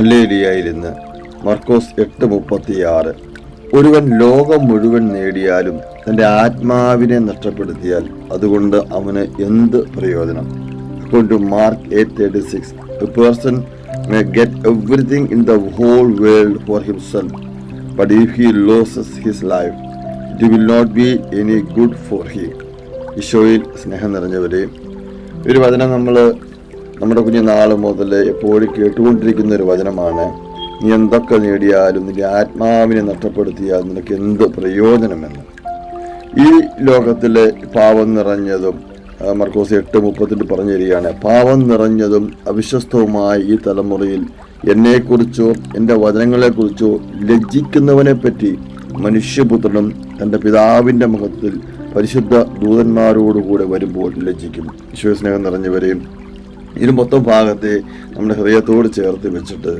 ഹല്ലേലിയായിരുന്ന് മർക്കോസ് എട്ട് മുപ്പത്തിയാറ്. ഒരുവൻ ലോകം മുഴുവൻ നേടിയാലും തന്റെ ആത്മാവിനെ നഷ്ടപ്പെടുത്തിയാൽ അതുകൊണ്ട് അവന് എന്ത് പ്രയോജനം? According to Mark eight thirty six a person may get everything in the whole world for himself but if he loses his life it will not be any good for he ഈശോയിൽ സ്നേഹം നിറഞ്ഞവരെയും ഒരു വചനം നമ്മൾ നമ്മുടെ കുഞ്ഞു നാൾ മുതൽ എപ്പോഴും കേട്ടുകൊണ്ടിരിക്കുന്ന ഒരു വചനമാണ് നീ എന്തൊക്കെ നേടിയാലും നിന്റെ ആത്മാവിനെ നഷ്ടപ്പെടുത്തിയാൽ നിനക്ക് എന്ത് പ്രയോജനമെന്ന്. ഈ ലോകത്തിലെ പാവം നിറഞ്ഞതും മർക്കോസ് എട്ട് മുപ്പത്തിട്ട് പറഞ്ഞു തരികയാണ് പാവം നിറഞ്ഞതും അവിശ്വസ്തവുമായ ഈ തലമുറയിൽ എന്നെക്കുറിച്ചോ എന്റെ വചനങ്ങളെക്കുറിച്ചോ ലജ്ജിക്കുന്നവനെ പറ്റി മനുഷ്യപുത്രനും തന്റെ പിതാവിന്റെ മുഖത്തിൽ പരിശുദ്ധ ദൂതന്മാരോടുകൂടെ വരുമ്പോൾ ലജ്ജിക്കും. വിശ്വസ്നേഹം നിറഞ്ഞവരെയും ഇതിന് മൊത്തം ഭാഗത്തെ നമ്മുടെ ഹൃദയത്തോട് ചേർത്ത് വെച്ചിട്ട്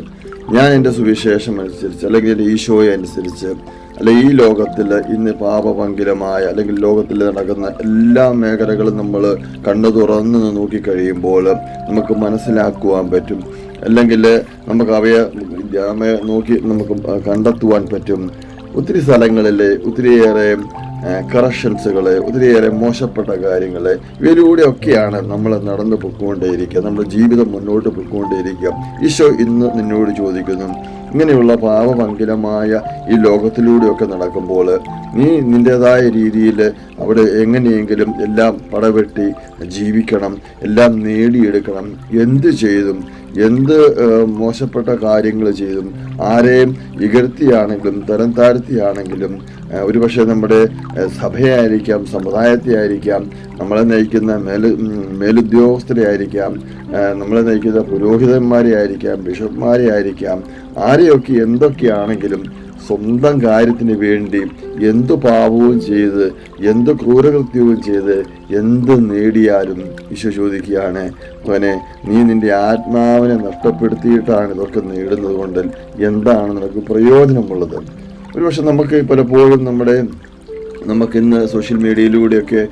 ഞാൻ എന്റെ സുവിശേഷം അനുസരിച്ച് അല്ലെങ്കിൽ എന്റെ ഈശോയെ അനുസരിച്ച് അല്ലെ ഈ ലോകത്തിൽ ഇന്ന് പാപപങ്കിലമായ അല്ലെങ്കിൽ ലോകത്തിൽ നടക്കുന്ന എല്ലാ മേഖലകളും നമ്മൾ കണ്ണു തുറന്ന് നോക്കിക്കഴിയുമ്പോൾ നമുക്ക് മനസ്സിലാക്കുവാൻ പറ്റും. അല്ലെങ്കിൽ നമുക്ക് അവയെ നോക്കി നമുക്ക് കണ്ടെത്തുവാൻ പറ്റും. ഒത്തിരി സ്ഥലങ്ങളിൽ ഒത്തിരിയേറെ കറക്ഷൻസുകൾ ഒത്തിരിയേറെ മോശപ്പെട്ട കാര്യങ്ങൾ ഇവയിലൂടെയൊക്കെയാണ് നമ്മൾ നടന്നു പൊയ്ക്കൊണ്ടേയിരിക്കുക നമ്മുടെ ജീവിതം മുന്നോട്ട് പൊയ്ക്കൊണ്ടേയിരിക്കുക. ഈശോ ഇന്ന് നിന്നോട് ചോദിക്കുന്നു ഇങ്ങനെയുള്ള പാവമംഗലമായ ഈ ലോകത്തിലൂടെയൊക്കെ നടക്കുമ്പോൾ നീ നിന്റെതായ രീതിയിൽ അവിടെ എങ്ങനെയെങ്കിലും എല്ലാം പടവെട്ടി ജീവിക്കണം എല്ലാം നേടിയെടുക്കണം. എന്ത് ചെയ്തും എന്ത് മോശപ്പെട്ട കാര്യങ്ങൾ ചെയ്തും ആരെയും ഇകഴ്ത്തിയാണെങ്കിലും തരം താഴ്ത്തിയാണെങ്കിലും ഒരുപക്ഷെ നമ്മുടെ സഭയായിരിക്കാം സമുദായത്തെ ആയിരിക്കാം നമ്മളെ നയിക്കുന്ന ഉം, മേലുദ്യോഗസ്ഥരെ ആയിരിക്കാം നമ്മളെ നയിക്കുന്ന പുരോഹിതന്മാരെ ആയിരിക്കാം ബിഷപ്പ്മാരെ ആയിരിക്കാം ആരെയൊക്കെ എന്തൊക്കെയാണെങ്കിലും സ്വന്തം കാര്യത്തിന് വേണ്ടി എന്തു പാപവും ചെയ്ത് എന്ത് ക്രൂരകൃത്യവും ചെയ്ത് എന്ത് നേടിയാലും ഈശോ ചോദിക്കുകയാണ് അവനെ നീ നിന്റെ ആത്മാവിനെ നഷ്ടപ്പെടുത്തിയിട്ടാണ് ഇതൊക്കെ നേടുന്നത് കൊണ്ട് എന്താണ് നിനക്ക് പ്രയോജനമുള്ളത്? ഒരുപക്ഷെ നമുക്ക് പലപ്പോഴും നമ്മുടെ നമുക്കിന്ന് സോഷ്യൽ മീഡിയയിലൂടെയൊക്കെ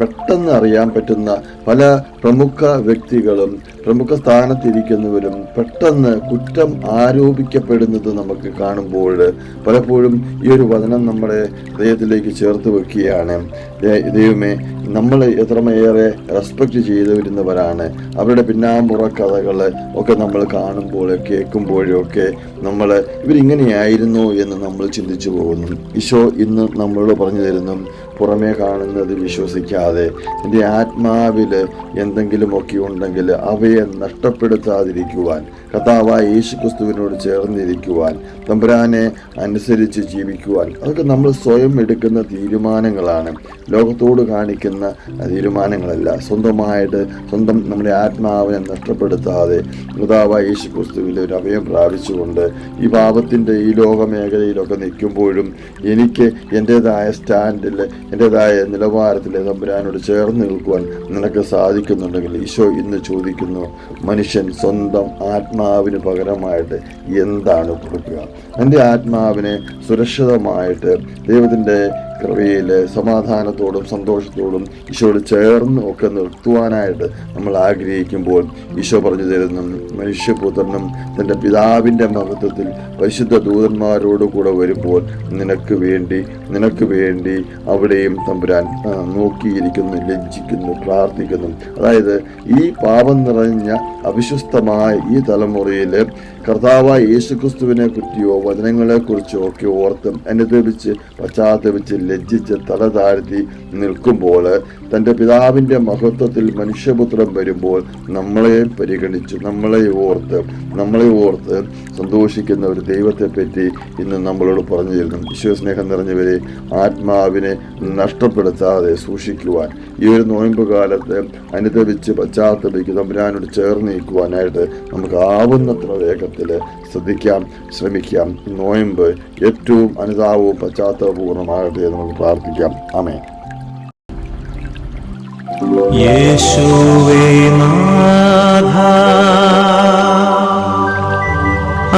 പെട്ടെന്ന് അറിയാൻ പറ്റുന്ന പല പ്രമുഖ വ്യക്തികളും പ്രമുഖ സ്ഥാനത്തിരിക്കുന്നവരും പെട്ടെന്ന് കുറ്റം ആരോപിക്കപ്പെടുന്നത് നമുക്ക് കാണുമ്പോൾ പലപ്പോഴും ഈ ഒരു വചനം നമ്മുടെ ഹൃദയത്തിലേക്ക് ചേർത്ത് വെക്കുകയാണ്. ദൈവമേ നമ്മൾ എത്രമേറെ റെസ്പെക്ട് ചെയ്തു വരുന്നവരാണ് അവരുടെ പിന്നാമ്പുറ കഥകൾ ഒക്കെ നമ്മൾ കാണുമ്പോൾ കേൾക്കുമ്പോഴൊക്കെ നമ്മൾ ഇവരിങ്ങനെയായിരുന്നു എന്ന് നമ്മൾ ചിന്തിച്ചു പോകുന്നു. ഈശോ ഇന്ന് നമ്മളോട് പറഞ്ഞു തരുന്നു പുറമേ കാണുന്നത് വിശ്വസിക്കാതെ എന്റെ ആത്മാവിൽ എന്തെങ്കിലുമൊക്കെ ഉണ്ടെങ്കിൽ അവയെ നഷ്ടപ്പെടുത്താതിരിക്കുവാൻ കഥാവായ യേശു ക്രിസ്തുവിനോട് ചേർന്നിരിക്കുവാൻ തമ്പുരാനെ അനുസരിച്ച് ജീവിക്കുവാൻ. അതൊക്കെ നമ്മൾ സ്വയം എടുക്കുന്ന തീരുമാനങ്ങളാണ്. ലോകത്തോട് കാണിക്കുന്ന തീരുമാനങ്ങളല്ല. സ്വന്തമായിട്ട് സ്വന്തം നമ്മുടെ ആത്മാവിനെ നഷ്ടപ്പെടുത്താതെ കഥാവായ യേശു ക്രിസ്തുവിൽ ഒരു അഭയം പ്രാപിച്ചുകൊണ്ട് ഈ പാപത്തിന്റെ ഈ ലോക മേഖലയിലൊക്കെ നിൽക്കുമ്പോഴും എനിക്ക് എന്റെതായ സ്റ്റാൻഡിൽ എന്റെതായ നിലവാരത്തിൽ തമ്പുരാനോട് ചേർന്ന് നിൽക്കുവാൻ നിനക്ക് സാധിക്കുന്നുണ്ടെങ്കിൽ ഈശോ ഇന്ന് ചോദിക്കുന്നു മനുഷ്യൻ സ്വന്തം ആത്മാവിന് പകരമായിട്ട് എന്താണ് കൊടുക്കുക? എന്റെ ആത്മാവിനെ സുരക്ഷിതമായിട്ട് ദൈവത്തിന്റെ കൃപയിൽ സമാധാനത്തോടും സന്തോഷത്തോടും ഈശോട് ചേർന്ന് ഒക്കെ നിർത്തുവാനായിട്ട് നമ്മൾ ആഗ്രഹിക്കുമ്പോൾ ഈശോ പറഞ്ഞു തരുന്നു മനുഷ്യപുത്രനും തന്റെ പിതാവിന്റെ മഹത്വത്തിൽ പരിശുദ്ധ ദൂതന്മാരോട് കൂടെ വരുമ്പോൾ നിനക്ക് വേണ്ടി നിനക്ക് വേണ്ടി അവിടെയും തമ്പുരാൻ നോക്കിയിരിക്കുന്നു ലജ്ജിക്കുന്നു പ്രാർത്ഥിക്കുന്നു. അതായത് ഈ പാപം നിറഞ്ഞ അവിശ്വസ്തമായ ഈ തലമുറയിൽ കർത്താവായ യേശുക്രിസ്തുവിനെ കുറിച്ചോ വചനങ്ങളെ കുറിച്ചോ ഒക്കെ ഓർത്തും അനുദപിച്ച് പശ്ചാത്തപിച്ച് ലജ്ജിച്ച് തല താഴ്ത്തി നിൽക്കുമ്പോൾ തന്റെ പിതാവിന്റെ മഹത്വത്തിൽ മനുഷ്യപുത്രം വരുമ്പോൾ നമ്മളെ പരിഗണിച്ച് നമ്മളെ ഓർത്ത് നമ്മളെ ഓർത്ത് സന്തോഷിക്കുന്ന ഒരു ദൈവത്തെ പറ്റി ഇന്ന് നമ്മളോട് പറഞ്ഞു തരുന്നു. വിശ്വസ്നേഹം നിറഞ്ഞവരെ ആത്മാവിനെ നഷ്ടപ്പെടുത്താതെ സൂക്ഷിക്കുവാൻ ഈ ഒരു നോയമ്പ് കാലത്ത് അനുദപിച്ച് പശ്ചാത്തപിക്ക് തമ്പുരാനോട് ചേർന്ന് നിൽക്കുവാനായിട്ട് നമുക്ക് ആവുന്നത്ര വേഗത്തിൽ ശ്രദ്ധിക്കാം ശ്രമിക്കാം. നോയമ്പ് ഏറ്റവും അനുതാപവും പശ്ചാത്തലപൂർണമാകട്ടെ എന്ന് നമുക്ക് പ്രാർത്ഥിക്കാം. ആമേ യേശുവേ നാഥ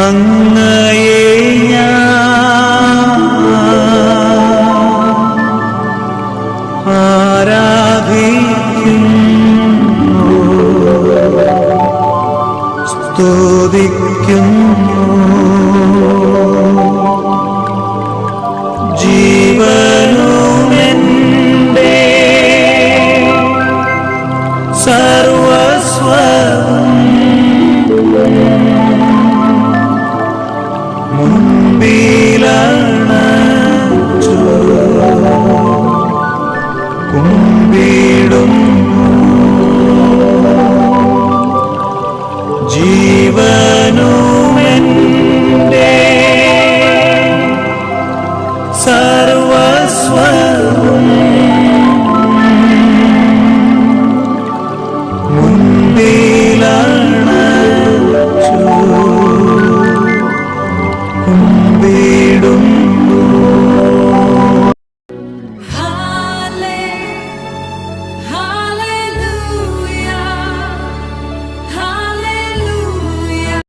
അങ്ങയെ ആരാധിക്കുന്നു സ്തുതിക്കുന്നു വഹിക്കുന്നു